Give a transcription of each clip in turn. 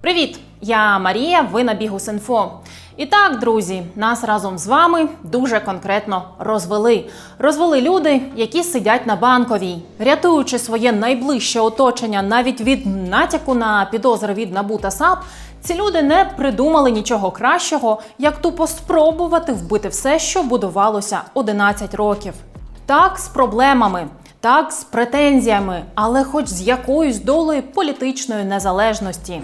Привіт! Я Марія. Ви на Бігус.Інфо. І так, друзі, нас разом з вами дуже конкретно розвели. Розвели люди, які сидять на банковій, рятуючи своє найближче оточення навіть від натяку на підозри від НАБУ та САП. Ці люди не придумали нічого кращого, як тупо спробувати вбити все, що будувалося 11 років. Так, з проблемами, так, з претензіями, але хоч з якоюсь долею політичної незалежності.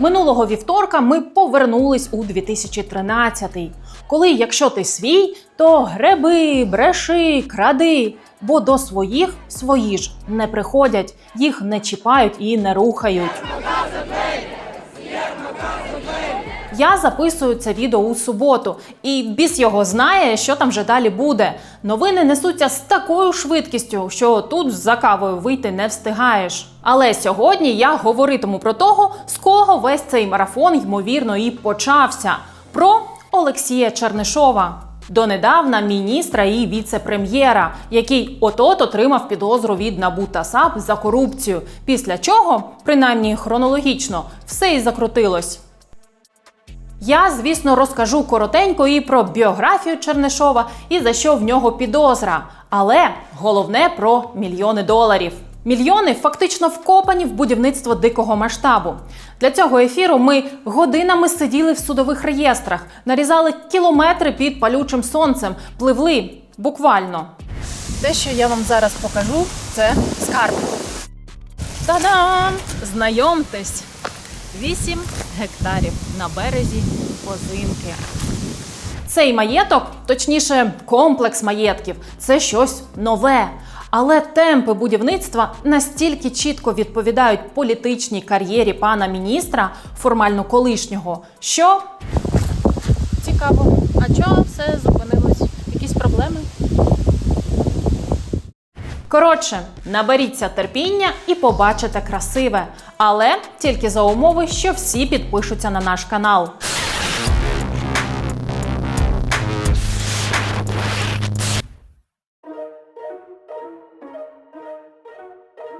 Минулого вівторка ми повернулись у 2013-й, коли, якщо ти свій, то греби, бреши, кради. Бо до своїх свої ж не приходять, їх не чіпають і не рухають. Я записую це відео у суботу, і біс його знає, що там вже далі буде. Новини несуться з такою швидкістю, що тут за кавою вийти не встигаєш. Але сьогодні я говоритиму про того, з кого весь цей марафон ймовірно і почався: про Олексія Чернишова. Донедавна міністра і віце-прем'єра, який от-от отримав підозру від НАБУ та САП за корупцію. Після чого, принаймні хронологічно, все і закрутилось. Я, звісно, розкажу коротенько і про біографію Чернишова і за що в нього підозра. Але головне про мільйони доларів. Мільйони фактично вкопані в будівництво дикого масштабу. Для цього ефіру ми годинами сиділи в судових реєстрах, нарізали кілометри під палючим сонцем, пливли буквально. Те, що я вам зараз покажу, це скарб. Та-дам! Знайомтесь! 8 гектарів на березі Козинки. Цей маєток, точніше, комплекс маєтків, це щось нове. Але темпи будівництва настільки чітко відповідають політичній кар'єрі пана міністра, формально колишнього, що цікаво, а чого все зупинилось? Якісь проблеми? Коротше, наберіться терпіння і побачите красиве, але тільки за умови, що всі підпишуться на наш канал. –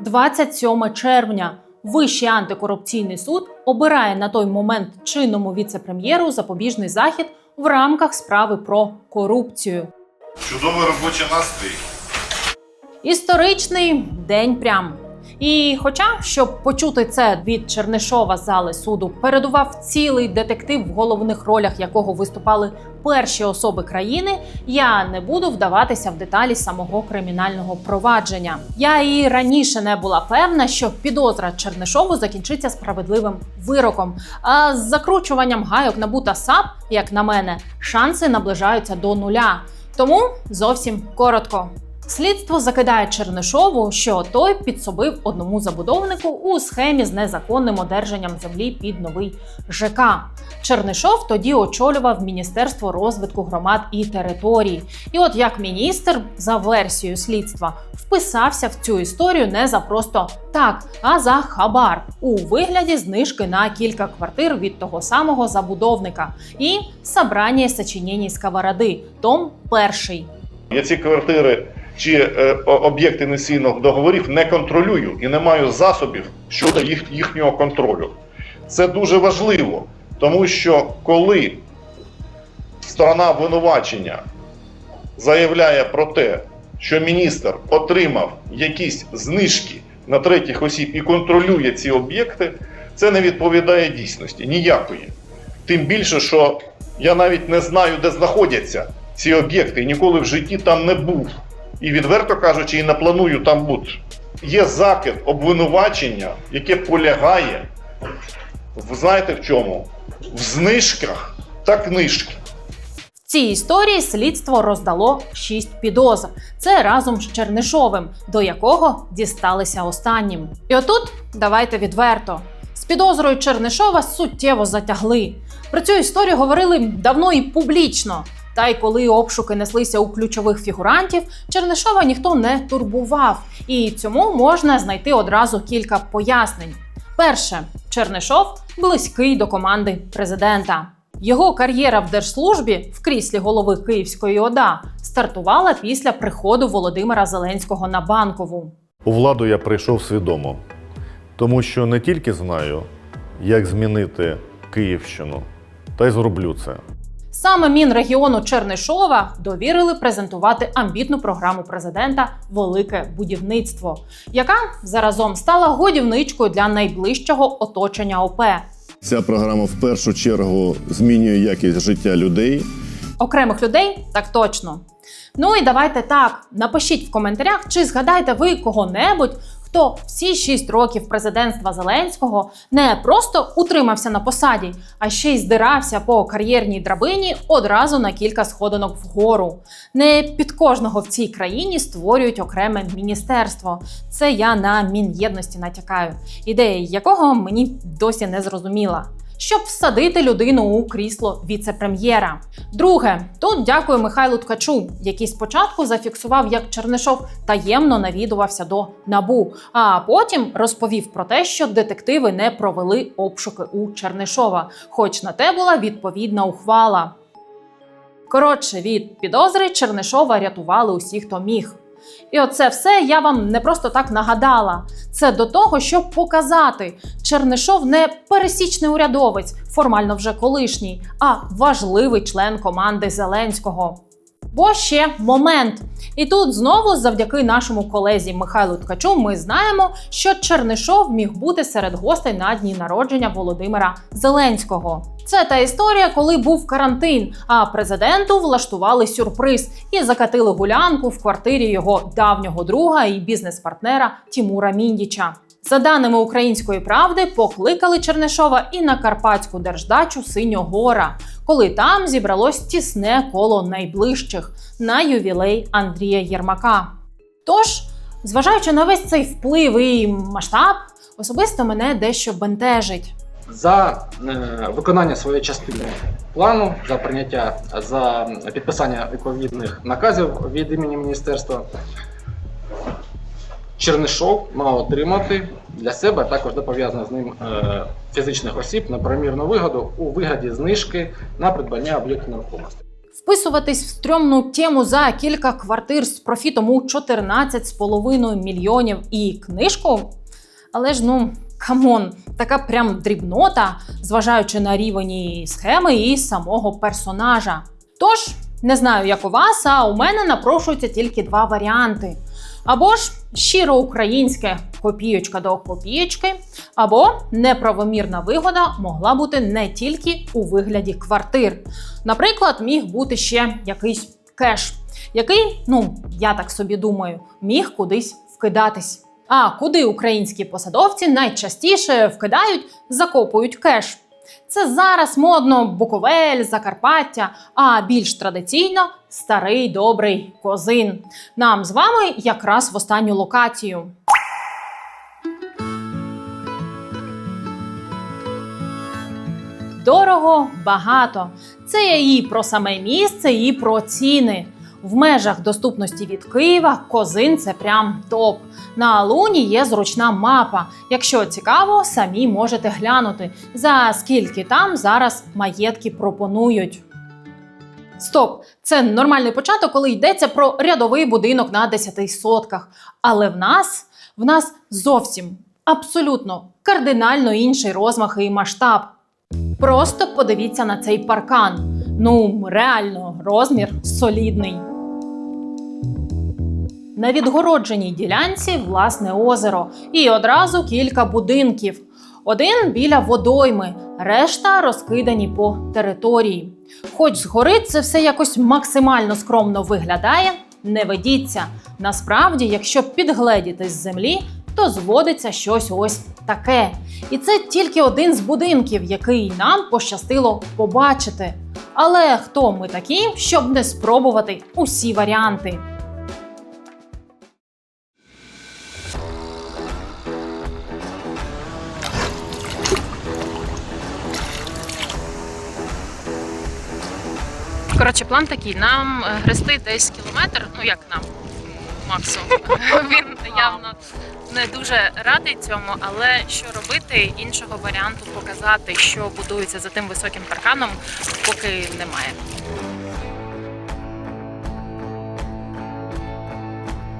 27 червня. Вищий антикорупційний суд обирає на той момент чинному віце-прем'єру запобіжний захід в рамках справи про корупцію. Чудовий робочий настрій. Історичний день прям. І хоча, щоб почути це від Чернишова зали суду, передував цілий детектив, в головних ролях якого виступали перші особи країни, я не буду вдаватися в деталі самого кримінального провадження. Я і раніше не була певна, що підозра Чернишову закінчиться справедливим вироком. А з закручуванням гайок НАБУ та САП, як на мене, шанси наближаються до нуля. Тому зовсім коротко. Слідство закидає Чернишову, що той підсобив одному забудовнику у схемі з незаконним одержанням землі під новий ЖК. Чернишов тоді очолював Міністерство розвитку громад і територій. І от як міністр, за версією слідства, вписався в цю історію не за просто так, а за хабар у вигляді знижки на кілька квартир від того самого забудовника і «Собрання сочинєній сковороди, том перший. Я ці квартири чи е, об'єкти інвестиційних договорів не контролюю і не маю засобів щодо їх, їхнього контролю. Це дуже важливо, тому що коли сторона обвинувачення заявляє про те, що міністр отримав якісь знижки на третіх осіб і контролює ці об'єкти, це не відповідає дійсності ніякої. Тим більше, що я навіть не знаю, де знаходяться ці об'єкти, і ніколи в житті там не був. І відверто кажучи, і не планую там бути. Є закид обвинувачення, яке полягає в знаєте в чому? В знижках та книжки. В цій історії слідство роздало шість підозр. Це разом з Чернишовим, до якого дісталися останнім. І отут давайте відверто. З підозрою Чернишова суттєво затягли. Про цю історію говорили давно і публічно. Та й коли обшуки неслися у ключових фігурантів, Чернишова ніхто не турбував, і цьому можна знайти одразу кілька пояснень. Перше, Чернишов близький до команди президента. Його кар'єра в держслужбі в кріслі голови Київської ОДА стартувала після приходу Володимира Зеленського на банкову. У владу я прийшов свідомо, тому що не тільки знаю, як змінити Київщину, та й зроблю це. Саме Мінрегіону Чернишова довірили презентувати амбітну програму президента Велике будівництво, яка заразом стала годівничкою для найближчого оточення ОП. Ця програма в першу чергу змінює якість життя людей. Окремих людей так точно. Ну і давайте так. Напишіть в коментарях, чи згадаєте ви кого-небудь, хто всі 6 років президентства Зеленського не просто утримався на посаді, а ще й здирався по кар'єрній драбині одразу на кілька сходинок вгору. Не під кожного в цій країні створюють окреме міністерство. Це я на мін'єдності натякаю, ідея якого мені досі не зрозуміла щоб всадити людину у крісло віце-прем'єра. Друге, тут дякую Михайлу Ткачу, який спочатку зафіксував, як Чернишов таємно навідувався до набу, а потім розповів про те, що детективи не провели обшуки у Чернишова, хоч на те була відповідна ухвала. Коротше, від підозри Чернишова рятували усі, хто міг. І оце все я вам не просто так нагадала. Це до того, щоб показати, Чернишов не пересічний урядовець, формально вже колишній, а важливий член команди Зеленського. Бо ще момент. І тут знову, завдяки нашому колезі Михайлу Ткачу, ми знаємо, що Чернишов міг бути серед гостей на дні народження Володимира Зеленського. Це та історія, коли був карантин, а президенту влаштували сюрприз і закатили гулянку в квартирі його давнього друга і бізнес-партнера Тімура Міндіча. За даними української правди, покликали Чернишова і на карпатську держдачу Синьогора, коли там зібралось тісне коло найближчих на ювілей Андрія Єрмака. Тож, зважаючи на весь цей вплив і масштаб, особисто мене дещо бентежить. за е, виконання своєї частини плану, за прийняття, за підписання відповідних наказів від імені міністерства. Чернишов мав отримати для себе, також до пов'язаних з ним е, фізичних осіб на примірну вигоду у вигляді знижки на придбання об'єктів нерухомості. Вписуватись в стрьомну тему за кілька квартир з профітом у 14,5 мільйонів і книжку. Але ж ну камон, така прям дрібнота, зважаючи на рівень і схеми і самого персонажа. Тож, не знаю, як у вас, а у мене напрошуються тільки два варіанти. Або ж щиро українське копієчка до копієчки, або неправомірна вигода могла бути не тільки у вигляді квартир. Наприклад, міг бути ще якийсь кеш, який, ну я так собі думаю, міг кудись вкидатись. А куди українські посадовці найчастіше вкидають, закопують кеш. Це зараз модно Буковель, Закарпаття, а більш традиційно старий добрий козин. Нам з вами якраз в останню локацію. Дорого, багато. Це і про саме місце, і про ціни. В межах доступності від Києва козин це прям топ. На луні є зручна мапа. Якщо цікаво, самі можете глянути, за скільки там зараз маєтки пропонують. Стоп, це нормальний початок, коли йдеться про рядовий будинок на 10 сотках. Але в нас в нас зовсім абсолютно кардинально інший розмах і масштаб. Просто подивіться на цей паркан. Ну, реально, розмір солідний. На відгородженій ділянці власне озеро і одразу кілька будинків. Один біля водойми, решта розкидані по території. Хоч згори це все якось максимально скромно виглядає, не ведіться. Насправді, якщо підгледіти з землі, то зводиться щось ось таке. І це тільки один з будинків, який нам пощастило побачити. Але хто ми такі, щоб не спробувати усі варіанти? Коротше, план такий: нам е, грести десь кілометр, ну як нам, максимум. Він явно не дуже радий цьому, але що робити, іншого варіанту показати, що будується за тим високим парканом, поки немає.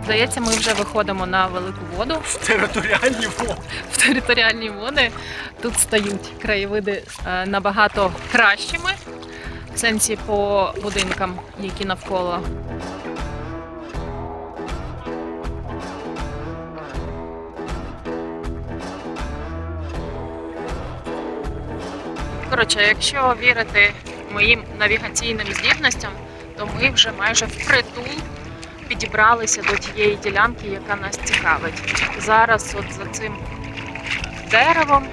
Здається, ми вже виходимо на велику воду. В територіальні води. В територіальні води. Тут стають краєвиди е, набагато кращими, в по будинкам, які навколо. Коротше, якщо вірити моїм навігаційним здібностям, то ми вже майже впритул підібралися до тієї ділянки, яка нас цікавить. Зараз, от за цим деревом,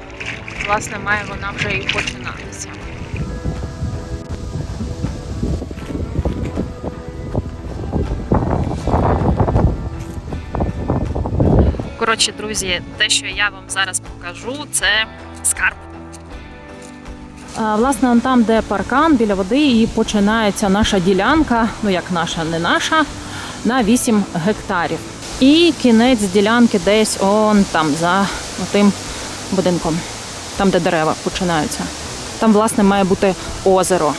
власне, має вона вже і починатися. Коротше, друзі, те, що я вам зараз покажу, це скарб. Власне, там, де паркан біля води, і починається наша ділянка, ну як наша, не наша, на 8 гектарів. І кінець ділянки десь он там за тим будинком, там, де дерева починаються. Там, власне, має бути озеро.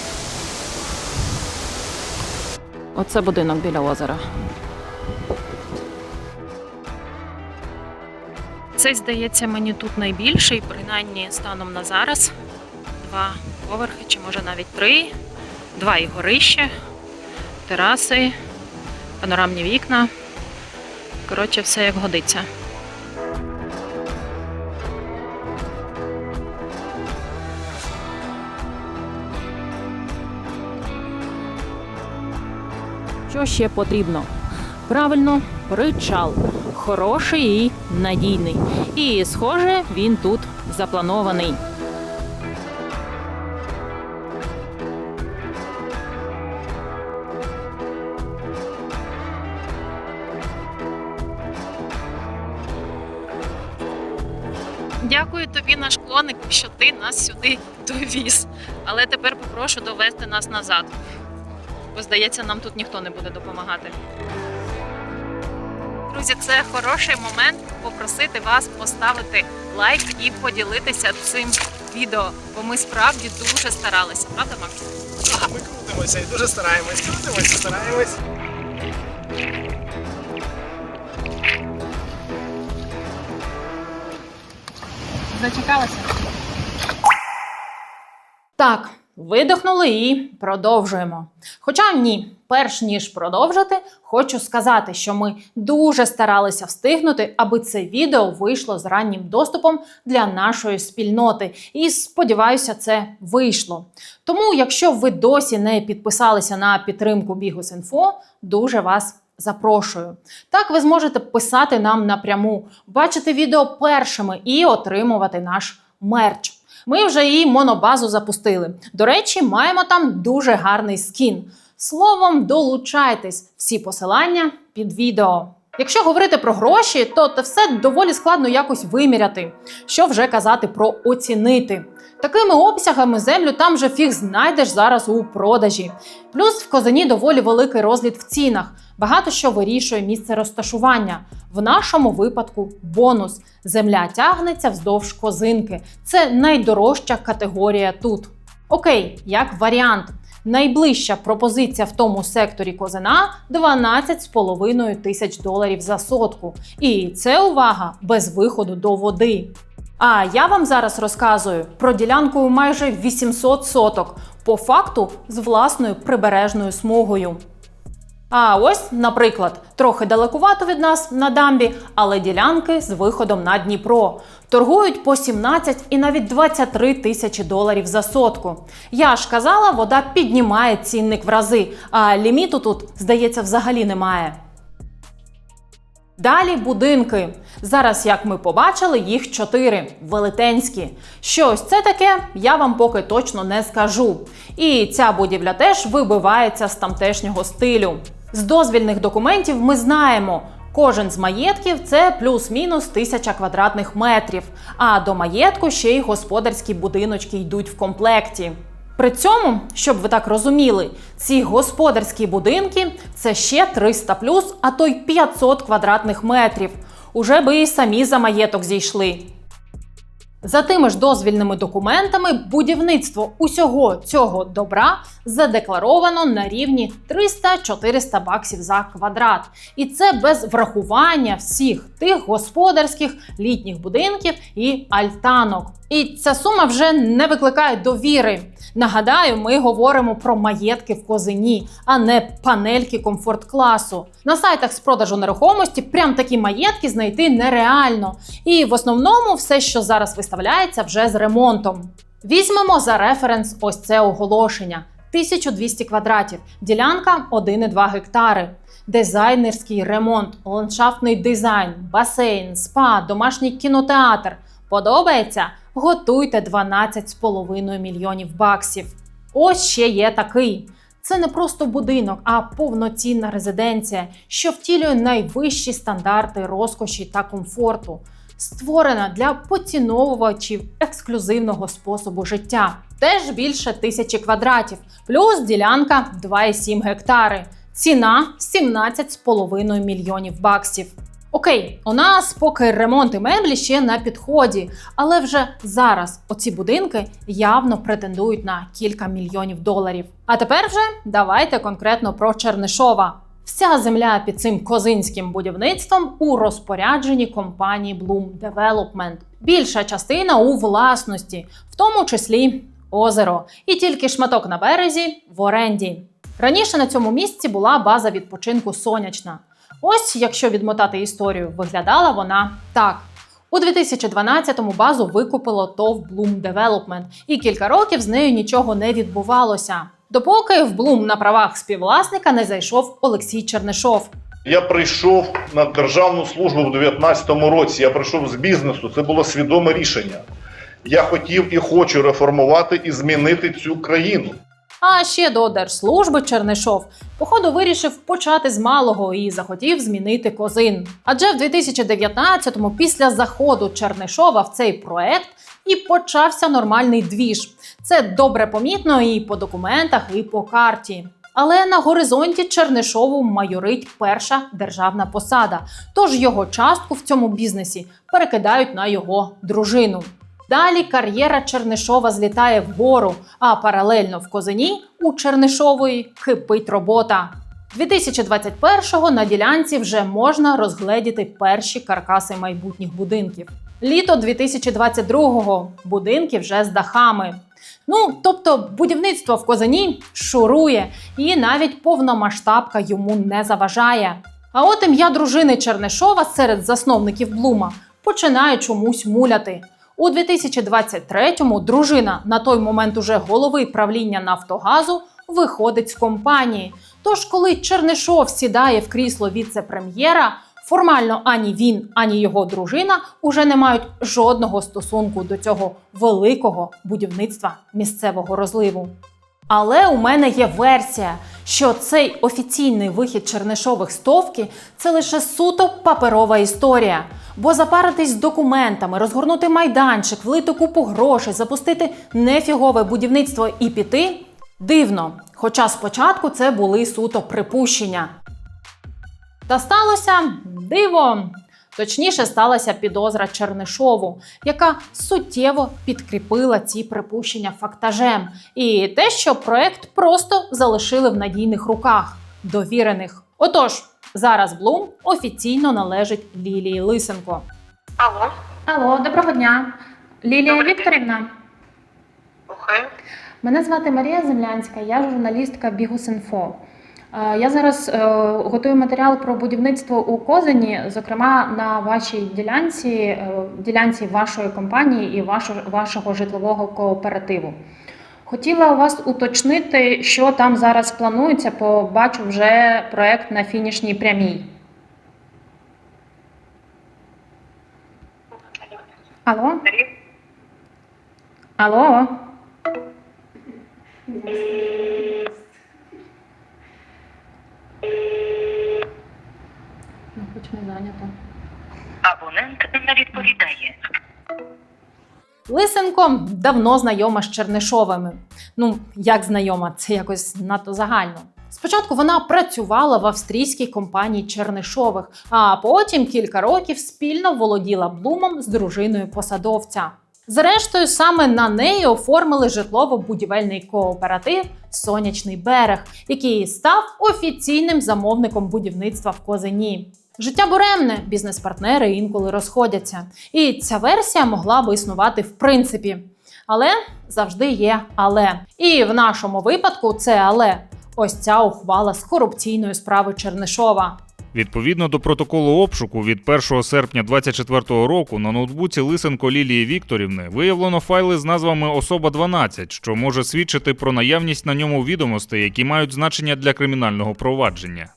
Оце будинок біля озера. Цей, здається, мені тут найбільший, принаймні станом на зараз. Два поверхи, чи може навіть три, два і горище, тераси, панорамні вікна. Коротше, все як годиться. Що ще потрібно? Правильно, причал. Хороший і надійний. І, схоже, він тут запланований. Дякую тобі, наш клоник, що ти нас сюди довіз. Але тепер попрошу довести нас назад. Бо здається, нам тут ніхто не буде допомагати. Друзі, це хороший момент попросити вас поставити лайк і поділитися цим відео, бо ми справді дуже старалися, правда, Макс? Ми крутимося і дуже стараємось, крутимося, стараємось. Зачекалася. Так, видихнули і продовжуємо. Хоча ні, перш ніж продовжити, хочу сказати, що ми дуже старалися встигнути, аби це відео вийшло з раннім доступом для нашої спільноти. І сподіваюся, це вийшло. Тому, якщо ви досі не підписалися на підтримку Бігус.Інфо, дуже вас Запрошую. Так ви зможете писати нам напряму, бачити відео першими і отримувати наш мерч. Ми вже і монобазу запустили. До речі, маємо там дуже гарний скін. Словом, долучайтесь. Всі посилання під відео. Якщо говорити про гроші, то це все доволі складно якось виміряти. Що вже казати про оцінити. Такими обсягами землю там же фіг знайдеш зараз у продажі. Плюс в Козані доволі великий розліт в цінах. Багато що вирішує місце розташування. В нашому випадку бонус. Земля тягнеться вздовж козинки. Це найдорожча категорія тут. Окей, як варіант. Найближча пропозиція в тому секторі Козина 12,5 тисяч доларів за сотку. І це увага без виходу до води. А я вам зараз розказую про ділянку майже 800 соток, по факту з власною прибережною смугою. А ось, наприклад, трохи далекувато від нас на дамбі, але ділянки з виходом на Дніпро. Торгують по 17 і навіть 23 тисячі доларів за сотку. Я ж казала, вода піднімає цінник в рази, а ліміту тут, здається, взагалі немає. Далі будинки. Зараз, як ми побачили, їх чотири велетенські. Що ось це таке, я вам поки точно не скажу. І ця будівля теж вибивається з тамтешнього стилю. З дозвільних документів ми знаємо. Кожен з маєтків це плюс-мінус тисяча квадратних метрів. А до маєтку ще й господарські будиночки йдуть в комплекті. При цьому, щоб ви так розуміли, ці господарські будинки це ще 300 плюс, а то й 500 квадратних метрів. Уже би і самі за маєток зійшли. За тими ж дозвільними документами, будівництво усього цього добра задекларовано на рівні 300-400 баксів за квадрат. І це без врахування всіх тих господарських літніх будинків і альтанок. І ця сума вже не викликає довіри. Нагадаю, ми говоримо про маєтки в козині, а не панельки комфорт-класу. На сайтах з продажу нерухомості прям такі маєтки знайти нереально. І в основному все, що зараз виставляється, вже з ремонтом. Візьмемо за референс ось це оголошення: 1200 квадратів, ділянка 1,2 гектари. Дизайнерський ремонт, ландшафтний дизайн, басейн, спа, домашній кінотеатр. Подобається? Готуйте 12,5 мільйонів баксів. Ось ще є такий. Це не просто будинок, а повноцінна резиденція, що втілює найвищі стандарти розкоші та комфорту. Створена для поціновувачів ексклюзивного способу життя. Теж більше тисячі квадратів, плюс ділянка 2,7 гектари. Ціна 17,5 мільйонів баксів. Окей, у нас поки ремонт і меблі ще на підході, але вже зараз оці будинки явно претендують на кілька мільйонів доларів. А тепер вже давайте конкретно про Чернишова. Вся земля під цим козинським будівництвом у розпорядженні компанії Bloom Development. Більша частина у власності, в тому числі озеро, і тільки шматок на березі в оренді. Раніше на цьому місці була база відпочинку сонячна. Ось, якщо відмотати історію, виглядала вона так. У 2012-му базу викупило ТОВ Bloom Development, і кілька років з нею нічого не відбувалося. Допоки в Bloom на правах співвласника не зайшов Олексій Чернишов. Я прийшов на державну службу в 2019 році. Я прийшов з бізнесу. Це було свідоме рішення. Я хотів і хочу реформувати і змінити цю країну. А ще до держслужби Чернишов походу вирішив почати з малого і захотів змінити козин. Адже в 2019-му, після заходу Чернишова в цей проект, і почався нормальний двіж. Це добре помітно і по документах, і по карті. Але на горизонті Чернишову майорить перша державна посада, тож його частку в цьому бізнесі перекидають на його дружину. Далі кар'єра Чернишова злітає вгору, а паралельно в Козині у Чернишової кипить робота. 2021-го на ділянці вже можна розгледіти перші каркаси майбутніх будинків. Літо 2022-го будинки вже з дахами. Ну, тобто, будівництво в Козині шурує, і навіть повномасштабка йому не заважає. А от ім'я дружини Чернишова серед засновників Блума починає чомусь муляти. У 2023-му дружина на той момент уже голови правління Нафтогазу виходить з компанії. Тож, коли Чернишов сідає в крісло віце-прем'єра, формально ані він, ані його дружина уже не мають жодного стосунку до цього великого будівництва місцевого розливу. Але у мене є версія, що цей офіційний вихід Чернишових з Товки – це лише суто паперова історія. Бо запаритись з документами, розгорнути майданчик, влити купу грошей, запустити нефігове будівництво і піти дивно. Хоча спочатку це були суто припущення. Та сталося диво. Точніше, сталася підозра Чернишову, яка суттєво підкріпила ці припущення фактажем, і те, що проект просто залишили в надійних руках, довірених. Отож, зараз Блум офіційно належить Лілії Лисенко. Алло, Алло, доброго дня. Лілія Вікторівна. слухаю. Мене звати Марія Землянська, я журналістка Бігус.Інфо. Е, Я зараз е, готую матеріал про будівництво у Козині, зокрема на вашій ділянці, е, ділянці вашої компанії і вашого, житлового кооперативу. Хотіла вас уточнити, що там зараз планується, бо бачу вже проект на фінішній прямій. Алло? Алло? Ну, хоч не зайнято. Абонент не відповідає. Лисенко давно знайома з Чернишовими. Ну, як знайома, це якось надто загально. Спочатку вона працювала в австрійській компанії Чернишових, а потім кілька років спільно володіла блумом з дружиною посадовця. Зрештою, саме на неї оформили житлово-будівельний кооператив Сонячний берег, який став офіційним замовником будівництва в Козині. Життя буремне, бізнес-партнери інколи розходяться. І ця версія могла би існувати в принципі. Але завжди є але. І в нашому випадку це але. Ось ця ухвала з корупційної справи Чернишова. Відповідно до протоколу обшуку від 1 серпня 2024 року на ноутбуці Лисенко Лілії Вікторівни виявлено файли з назвами Особа 12, що може свідчити про наявність на ньому відомостей, які мають значення для кримінального провадження.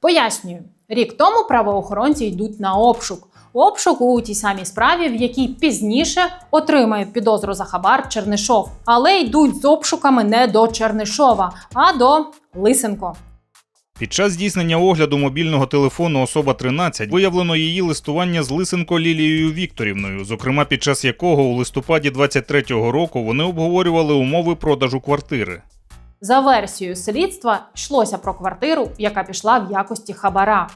Пояснюю, рік тому правоохоронці йдуть на обшук. Обшук у тій самій справі, в якій пізніше отримає підозру за хабар Чернишов, але йдуть з обшуками не до Чернишова, а до Лисенко. Під час здійснення огляду мобільного телефону особа 13 виявлено її листування з Лисенко Лілією Вікторівною, зокрема під час якого у листопаді 23-го року вони обговорювали умови продажу квартири. За версією слідства йшлося про квартиру, яка пішла в якості хабара.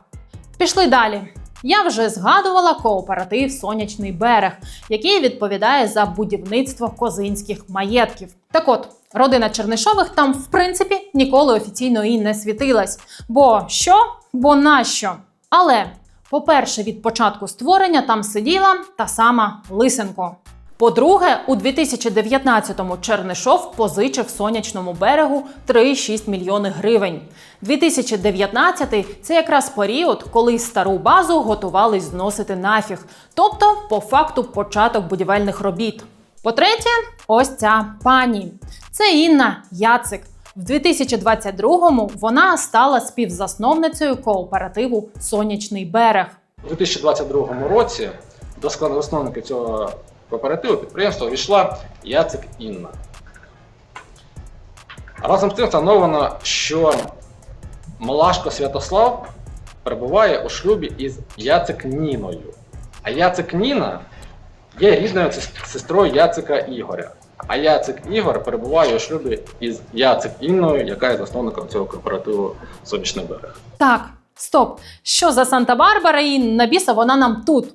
Пішли далі. Я вже згадувала кооператив Сонячний берег, який відповідає за будівництво козинських маєтків. Так от, родина Чернишових там, в принципі, ніколи офіційно і не світилась. Бо що? Бо нащо? Але, по-перше, від початку створення там сиділа та сама Лисенко. По-друге, у 2019-му Чернишов позичив сонячному берегу 3,6 мільйони гривень. 2019 – це якраз період, коли стару базу готувались зносити нафіг, тобто, по факту, початок будівельних робіт. По-третє, ось ця пані. Це Інна Яцик. В 2022-му вона стала співзасновницею кооперативу Сонячний берег. У 2022 році до складу засновника цього кооперативу підприємства увійшла Яцик Інна. Разом з тим встановлено, що Малашко Святослав перебуває у шлюбі із Яцик Ніною. А Яцик Ніна є рідною сестрою Яцика Ігоря. А Яцик Ігор перебуває у шлюбі із Яцик Інною, яка є засновником цього кооперативу Сонячний берег. Так, стоп. Що за Санта-Барбара і на вона нам тут?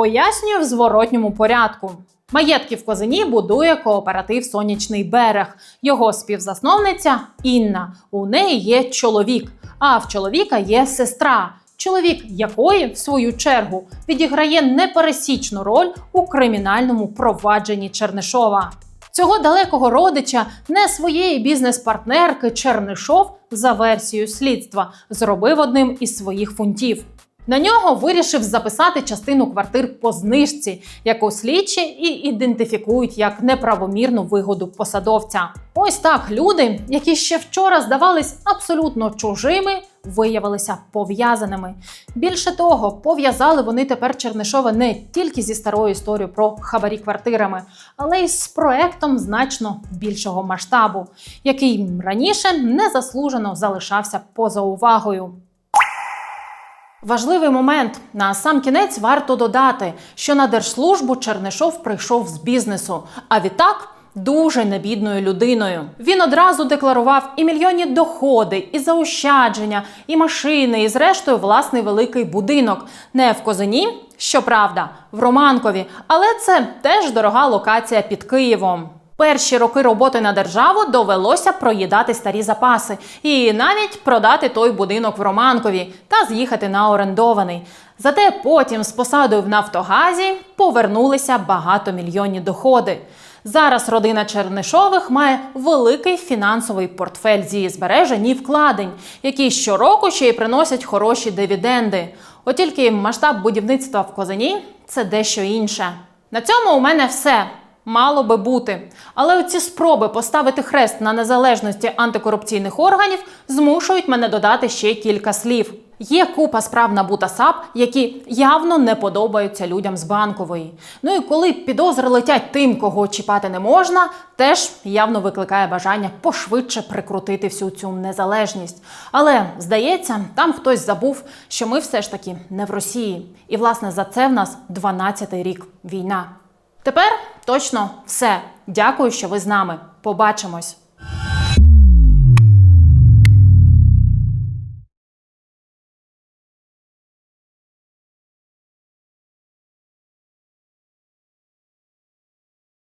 Пояснюю в зворотньому порядку. Маєтки в Козині будує кооператив Сонячний берег. Його співзасновниця Інна. У неї є чоловік, а в чоловіка є сестра. Чоловік якої, в свою чергу, відіграє непересічну роль у кримінальному провадженні Чернишова. Цього далекого родича не своєї бізнес-партнерки Чернишов, за версією слідства, зробив одним із своїх фунтів. На нього вирішив записати частину квартир по знижці, яку слідчі і ідентифікують як неправомірну вигоду посадовця. Ось так люди, які ще вчора здавались абсолютно чужими, виявилися пов'язаними. Більше того, пов'язали вони тепер Чернишова не тільки зі старою історією про хабарі квартирами, але й з проектом значно більшого масштабу, який раніше незаслужено залишався поза увагою. Важливий момент на сам кінець варто додати, що на держслужбу Чернишов прийшов з бізнесу, а відтак дуже небідною людиною. Він одразу декларував і мільйонні доходи, і заощадження, і машини, і зрештою власний великий будинок. Не в Козині, щоправда, в Романкові, але це теж дорога локація під Києвом. Перші роки роботи на державу довелося проїдати старі запаси і навіть продати той будинок в Романкові та з'їхати на орендований. Зате потім з посадою в Нафтогазі повернулися багатомільйонні доходи. Зараз родина Чернишових має великий фінансовий портфель зі збережень і вкладень, які щороку ще й приносять хороші дивіденди. От тільки масштаб будівництва в Козині це дещо інше. На цьому у мене все. Мало би бути. Але оці спроби поставити хрест на незалежності антикорупційних органів змушують мене додати ще кілька слів. Є купа справ на БУ САП, які явно не подобаються людям з банкової. Ну і коли підозри летять тим, кого чіпати не можна, теж явно викликає бажання пошвидше прикрутити всю цю незалежність. Але здається, там хтось забув, що ми все ж таки не в Росії. І власне за це в нас 12-й рік війна. Тепер точно все. Дякую, що ви з нами. Побачимось.